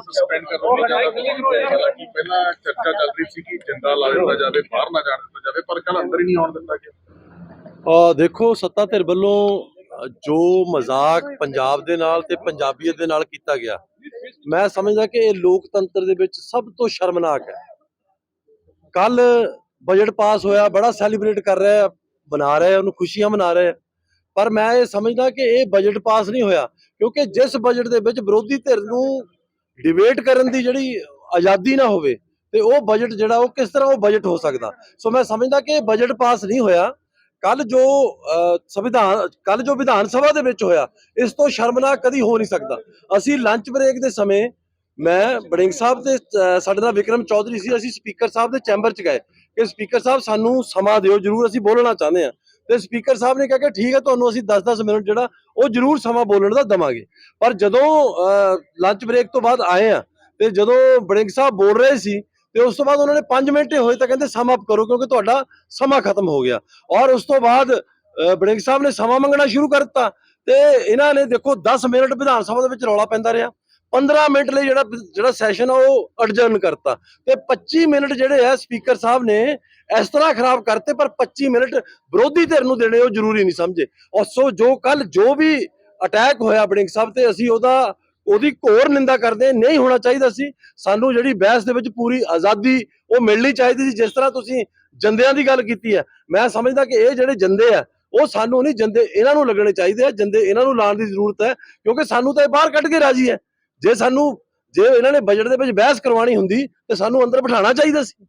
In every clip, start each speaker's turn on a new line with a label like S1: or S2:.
S1: Suspend ਕਰਨ ਦੀ ਜ਼ਿਆਦਾ ਹਾਲਾਂਕਿ ਪਹਿਲਾਂ ਚਰਚਾ ਚੱਲ ਰਹੀ ਸੀ ਕਿ ਜਿੰਦਾ ਲਾ ਦਿੱਤਾ ਜਾਵੇ ਬਾਹਰ ਨਾ ਜਾਣ ਦਿੱਤਾ ਜਾਵੇ ਪਰ ਕੱਲ ਅੰਦਰ ਹੀ ਨਹੀਂ ਆਉਣ ਦਿੱਤਾ ਗਿਆ।
S2: ਅ ਦੇਖੋ ਸੱਤਾ ਧਿਰ ਵੱਲੋਂ ਜੋ ਮਜ਼ਾਕ ਪੰਜਾਬ ਦੇ ਨਾਲ ਤੇ ਪੰਜਾਬੀਅਤ ਦੇ ਨਾਲ ਕੀਤਾ ਗਿਆ ਮੈਂ ਸਮਝਦਾ ਕਿ ਇਹ ਲੋਕਤੰਤਰ ਦੇ ਵਿੱਚ ਸਭ ਤੋਂ ਸ਼ਰਮਨਾਕ ਹੈ। ਕੱਲ ਬਜਟ ਪਾਸ ਹੋਇਆ ਬੜਾ ਸੈਲੀਬ੍ਰੇਟ ਕਰ ਰਿਹਾ ਬਣਾ ਰਹੇ ਉਹਨੂੰ ਖੁਸ਼ੀਆਂ ਮਨਾ ਰਹੇ। ਪਰ ਮੈਂ ਇਹ ਸਮਝਦਾ ਕਿ ਇਹ ਬਜਟ ਪਾਸ ਨਹੀਂ ਹੋਇਆ ਕਿਉਂਕਿ ਜਿਸ ਬਜਟ ਦੇ ਵਿੱਚ ਵਿਰੋਧੀ ਧਿਰ ਨੂੰ ਡਿਬੇਟ ਕਰਨ ਦੀ ਜਿਹੜੀ ਆਜ਼ਾਦੀ ਨਾ ਹੋਵੇ ਤੇ ਉਹ ਬਜਟ ਜਿਹੜਾ ਉਹ ਕਿਸ ਤਰ੍ਹਾਂ ਉਹ ਬਜਟ ਹੋ ਸਕਦਾ। ਸੋ ਮੈਂ ਸਮਝਦਾ ਕਿ ਬਜਟ ਪਾਸ ਨਹੀਂ ਹੋਇਆ। ਕੱਲ ਜੋ ਸੰਵਿਧਾਨ ਕੱਲ ਜੋ ਵਿਧਾਨ ਸਭਾ ਦੇ ਵਿੱਚ ਹੋਇਆ, ਇਸ ਤੋਂ ਸ਼ਰਮਨਾਕ ਕਦੀ ਹੋ ਨਹੀਂ ਸਕਦਾ। ਅਸੀਂ ਲੰਚ ਬ੍ਰੇਕ ਦੇ ਸਮੇਂ ਮੈਂ ਬੜਿੰਗ ਸਾਹਿਬ ਤੇ ਸਾਡੇ ਨਾਲ ਵਿਕਰਮ ਚੌਧਰੀ ਸੀ, ਅਸੀਂ ਸਪੀਕਰ ਸਾਹਿਬ ਦੇ ਚੈਂਬਰ 'ਚ ਗਏ। ਕਿ ਸਪੀਕਰ ਸਾਹਿਬ ਸਾਨੂੰ ਸਮਾਂ ਦਿਓ, ਜਰੂਰ ਅਸੀਂ ਬੋਲਣਾ ਚਾਹੁੰਦੇ ਹਾਂ। ਤੇ ਸਪੀਕਰ ਸਾਹਿਬ ਨੇ ਕਿਹਾ ਕਿ ਠੀਕ ਹੈ, ਤੁਹਾਨੂੰ ਅਸੀਂ 10-10 ਮਿੰਟ ਜਿਹੜਾ ਉਹ ਜਰੂਰ ਸਮਾਂ ਬੋਲਣ ਦਾ ਦਵਾਂਗੇ। ਪਰ ਜਦੋਂ ਲੰਚ ਬ੍ਰੇਕ ਤੋਂ ਬਾਅਦ ਆਏ ਆ ਤੇ ਜਦੋਂ ਬੜਿੰਗ ਸਾਹਿਬ ਬੋਲ ਰਹੇ ਸੀ ਤੇ ਉਸ ਤੋਂ ਬਾਅਦ ਉਹਨਾਂ ਨੇ 5 ਮਿੰਟ ਹੋਏ ਤਾਂ ਕਹਿੰਦੇ ਸਮਾਂ ਅਪ ਕਰੋ ਕਿਉਂਕਿ ਤੁਹਾਡਾ ਸਮਾਂ ਖਤਮ ਹੋ ਗਿਆ। ਔਰ ਉਸ ਤੋਂ ਬਾਅਦ ਬੜਿੰਗ ਸਾਹਿਬ ਨੇ ਸਮਾਂ ਮੰਗਣਾ ਸ਼ੁਰੂ ਕਰ ਦਿੱਤਾ ਤੇ ਇਹਨਾਂ ਨੇ ਦੇਖੋ 10 ਮਿੰਟ ਵਿਧਾਨ ਸਭਾ ਦੇ ਵਿੱਚ ਰੌਲਾ ਪੈਂਦਾ ਰਿਹਾ। 15 ਮਿੰਟ ਲਈ ਜਿਹੜਾ ਜਿਹੜਾ ਸੈਸ਼ਨ ਆ, ਉਹ ਅਡਜਰਨ ਕਰਤਾ। ਤੇ 25 ਮਿੰਟ ਜਿਹੜੇ ਆ ਸਪੀਕਰ ਸਾਹਿਬ ਨੇ ਇਸ ਤਰ੍ਹਾਂ ਖਰਾਬ ਕਰਤੇ, ਪਰ 25 ਮਿੰਟ ਵਿਰੋਧੀ ਧਿਰ ਨੂੰ ਦੇਣੇ ਉਹ ਜ਼ਰੂਰੀ ਨਹੀਂ ਸਮਝੇ। ਔਰ ਸੋ ਜੋ ਕੱਲ ਜੋ ਵੀ ਅਟੈਕ ਹੋਇਆ ਬੜਿੰਗ ਸਾਹਿਬ ਤੇ, ਅਸੀਂ ਉਹਦਾ, ਉਹਦੀ ਘੋਰ ਨਿੰਦਾ ਕਰਦੇ ਨਹੀਂ ਹੋਣਾ ਚਾਹੀਦਾ ਸੀ। ਸਾਨੂੰ ਜਿਹੜੀ ਬਹਿਸ ਦੇ ਵਿੱਚ ਪੂਰੀ ਆਜ਼ਾਦੀ ਉਹ ਮਿਲਣੀ ਚਾਹੀਦੀ ਸੀ, ਜਿਸ ਤਰ੍ਹਾਂ ਤੁਸੀਂ ਜੰਦਿਆਂ ਦੀ ਗੱਲ ਕੀਤੀ ਹੈ। ਮੈਂ ਸਮਝਦਾ ਕਿ ਇਹ ਜਿਹੜੇ ਜੰਦੇ ਆ, ਉਹ ਸਾਨੂੰ ਨਹੀਂ ਜੰਦੇ, ਇਹਨਾਂ ਨੂੰ ਲੱਗਣੇ ਚਾਹੀਦੇ ਆ। ਜੰਦੇ ਇਹਨਾਂ ਨੂੰ ਲਾਉਣ ਦੀ ਜ਼ਰੂਰਤ ਹੈ, ਕਿਉਂਕਿ ਸਾਨੂੰ ਤਾਂ ਇਹ ਬਾਹਰ ਕੱਢ ਕੇ ਰਾਜੀ ਹੈ। ਜੇ ਸਾਨੂੰ ਜੇ ਇਹਨਾਂ ਨੇ ਬਜਟ ਦੇ ਵਿੱਚ ਬਹਿਸ ਕਰਵਾਣੀ ਹੁੰਦੀ ਤੇ ਸਾਨੂੰ ਅੰਦਰ ਬਿਠਾਉਣਾ ਚਾਹੀਦਾ ਸੀ।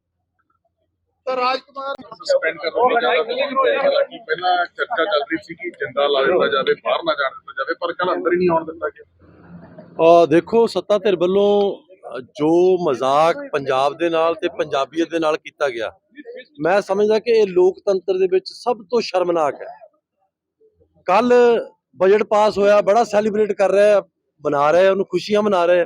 S1: ਤਾਂ ਰਾਜਕੁਮਾਰ ਸਸਪੈਂਡ ਕਰਨ ਦੀ ਹਾਲਾਂਕਿ ਪਹਿਲਾਂ ਚਰਚਾ ਚੱਲ ਰਹੀ ਸੀ ਕਿ ਜਿੰਦਾ ਲਾ ਦਿੱਤਾ ਜਾਵੇ ਬਾਹਰ ਨਾ ਜਾਣ ਦਿੱਤਾ ਜਾਵੇ ਪਰ ਕੱਲ ਅੰਦਰ ਹੀ ਨਹੀਂ ਆਉਣ ਦਿੱਤਾ ਗਿਆ।
S2: ਅ ਦੇਖੋ ਸੱਤਾ ਧਿਰ ਵੱਲੋਂ ਜੋ ਮਜ਼ਾਕ ਪੰਜਾਬ ਦੇ ਨਾਲ ਤੇ ਪੰਜਾਬੀਅਤ ਦੇ ਨਾਲ ਕੀਤਾ ਗਿਆ ਮੈਂ ਸਮਝਦਾ ਕਿ ਇਹ ਲੋਕਤੰਤਰ ਦੇ ਵਿੱਚ ਸਭ ਤੋਂ ਸ਼ਰਮਨਾਕ ਹੈ। ਕੱਲ ਬਜਟ ਪਾਸ ਹੋਇਆ ਬੜਾ ਸੈਲੀਬ੍ਰੇਟ ਕਰ ਰਿਹਾ ਬਣਾ ਰਹੇ, ਉਹਨੂੰ ਖੁਸ਼ੀਆਂ ਮਨਾ ਰਹੇ।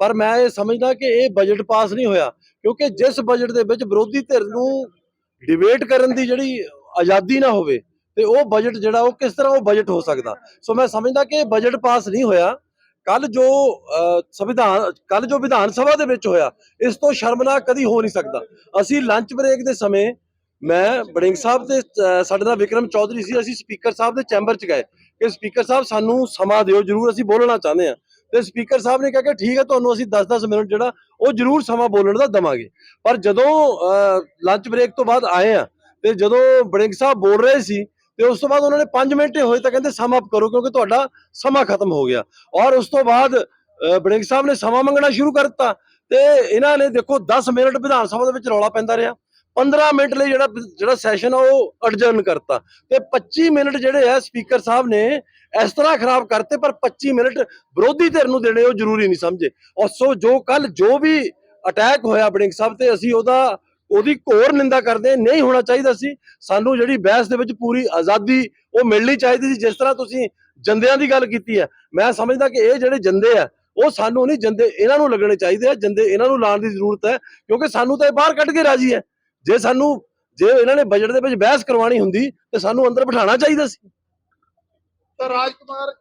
S2: ਪਰ ਮੈਂ ਇਹ ਸਮਝਦਾ ਕਿ ਇਹ ਬਜਟ ਪਾਸ ਨਹੀਂ ਹੋਇਆ, ਕਿਉਂਕਿ ਜਿਸ ਬਜਟ ਦੇ ਵਿੱਚ ਵਿਰੋਧੀ ਧਿਰ ਨੂੰ ਡਿਬੇਟ ਕਰਨ ਦੀ ਜਿਹੜੀ ਆਜ਼ਾਦੀ ਨਾ ਹੋਵੇ, ਤੇ ਉਹ ਬਜਟ ਜਿਹੜਾ, ਉਹ ਕਿਸ ਤਰ੍ਹਾਂ ਉਹ ਬਜਟ ਹੋ ਸਕਦਾ। ਸੋ ਮੈਂ ਸਮਝਦਾ ਕਿ ਇਹ ਬਜਟ ਪਾਸ ਨਹੀਂ ਹੋਇਆ। ਕੱਲ ਜੋ ਸੰਵਿਧਾਨ ਕੱਲ ਜੋ ਵਿਧਾਨ ਸਭਾ ਦੇ ਵਿੱਚ ਹੋਇਆ, ਇਸ ਤੋਂ ਸ਼ਰਮਨਾਕ ਕਦੀ ਹੋ ਨਹੀਂ ਸਕਦਾ। ਅਸੀਂ ਲੰਚ ਬ੍ਰੇਕ ਦੇ ਸਮੇਂ, ਮੈਂ ਬੜਿੰਗ ਸਾਹਿਬ ਤੇ ਸਾਡੇ ਨਾਲ ਵਿਕਰਮ ਚੌਧਰੀ ਸੀ, ਅਸੀਂ ਸਪੀਕਰ ਸਾਹਿਬ ਦੇ ਚੈਂਬਰ 'ਚ ਗਏ। ਕਿ ਸਪੀਕਰ ਸਾਹਿਬ ਸਾਨੂੰ ਸਮਾਂ ਦਿਓ, ਜਰੂਰ ਅਸੀਂ ਬੋਲਣਾ ਚਾਹੁੰਦੇ ਹਾਂ। ਤੇ ਸਪੀਕਰ ਸਾਹਿਬ ਨੇ ਕਿਹਾ ਕਿ ਠੀਕ ਹੈ, ਤੁਹਾਨੂੰ ਅਸੀਂ 10-10 ਮਿੰਟ ਜਿਹੜਾ, ਉਹ ਜਰੂਰ ਸਮਾਂ ਬੋਲਣ ਦਾ ਦਵਾਂਗੇ। ਪਰ ਜਦੋਂ ਲੰਚ ਬ੍ਰੇਕ ਤੋਂ ਬਾਅਦ ਆਏ ਆ ਤੇ ਜਦੋਂ ਬੜਿੰਗ ਸਾਹਿਬ ਬੋਲ ਰਹੇ ਸੀ, ਤੇ ਉਸ ਤੋਂ ਬਾਅਦ ਉਹਨਾਂ ਨੇ 5 ਮਿੰਟ ਹੋਏ ਤਾਂ ਕਹਿੰਦੇ, ਸਮਾਂ ਅਪ ਕਰੋ, ਕਿਉਂਕਿ ਤੁਹਾਡਾ ਸਮਾਂ ਖਤਮ ਹੋ ਗਿਆ। ਔਰ ਉਸ ਤੋਂ ਬਾਅਦ ਬੜਿੰਗ ਸਾਹਿਬ ਨੇ ਸਮਾਂ ਮੰਗਣਾ ਸ਼ੁਰੂ ਕਰ ਦਿੱਤਾ ਤੇ ਇਹਨਾਂ ਨੇ ਦੇਖੋ 10 ਮਿੰਟ ਵਿਧਾਨ ਸਭਾ ਦੇ ਵਿੱਚ ਰੌਲਾ ਪੈਂਦਾ ਰਿਹਾ। 15 ਮਿੰਟ ਲਈ ਜਿਹੜਾ ਜਿਹੜਾ ਸੈਸ਼ਨ ਆ, ਉਹ ਅਡਜਰਨ ਕਰਤਾ। ਤੇ 25 ਮਿੰਟ ਜਿਹੜੇ ਆ ਸਪੀਕਰ ਸਾਹਿਬ ਨੇ ਇਸ ਤਰ੍ਹਾਂ ਖਰਾਬ ਕਰਤੇ, ਪਰ 25 ਮਿੰਟ ਵਿਰੋਧੀ ਧਿਰ ਨੂੰ ਦੇਣੇ ਉਹ ਜ਼ਰੂਰੀ ਨਹੀਂ ਸਮਝੇ। ਔਰ ਸੋ ਜੋ ਕੱਲ ਜੋ ਵੀ ਅਟੈਕ ਹੋਇਆ ਬੜਿੰਗ ਸਾਹਿਬ ਤੇ, ਅਸੀਂ ਉਹਦਾ ਉਹਦੀ ਘੋਰ ਨਿੰਦਾ ਕਰਦੇ ਨਹੀਂ ਹੋਣਾ ਚਾਹੀਦਾ ਸੀ। ਸਾਨੂੰ ਜਿਹੜੀ ਬਹਿਸ ਦੇ ਵਿੱਚ ਪੂਰੀ ਆਜ਼ਾਦੀ ਉਹ ਮਿਲਣੀ ਚਾਹੀਦੀ ਸੀ। ਜਿਸ ਤਰ੍ਹਾਂ ਤੁਸੀਂ ਜੰਦਿਆਂ ਦੀ ਗੱਲ ਕੀਤੀ ਹੈ, ਮੈਂ ਸਮਝਦਾ ਕਿ ਇਹ ਜਿਹੜੇ ਜੰਦੇ ਆ, ਉਹ ਸਾਨੂੰ ਨਹੀਂ ਜੰਦੇ, ਇਹਨਾਂ ਨੂੰ ਲੱਗਣੇ ਚਾਹੀਦੇ ਆ। ਜੰਦੇ ਇਹਨਾਂ ਨੂੰ ਲਾਉਣ ਦੀ ਜ਼ਰੂਰਤ ਹੈ, ਕਿਉਂਕਿ ਸਾਨੂੰ ਤਾਂ ਇਹ ਬਾਹਰ ਕੱਢ ਕੇ ਰਾਜੀ ਹੈ। ਜੇ ਸਾਨੂੰ, ਜੇ ਇਹਨਾਂ ਨੇ ਬਜਟ ਦੇ ਵਿੱਚ ਬਹਿਸ ਕਰਵਾਣੀ ਹੁੰਦੀ, ਤੇ ਸਾਨੂੰ ਅੰਦਰ ਬਿਠਾਉਣਾ ਚਾਹੀਦਾ ਸੀ।
S1: ਤਾਂ ਰਾਜਕੁਮਾਰ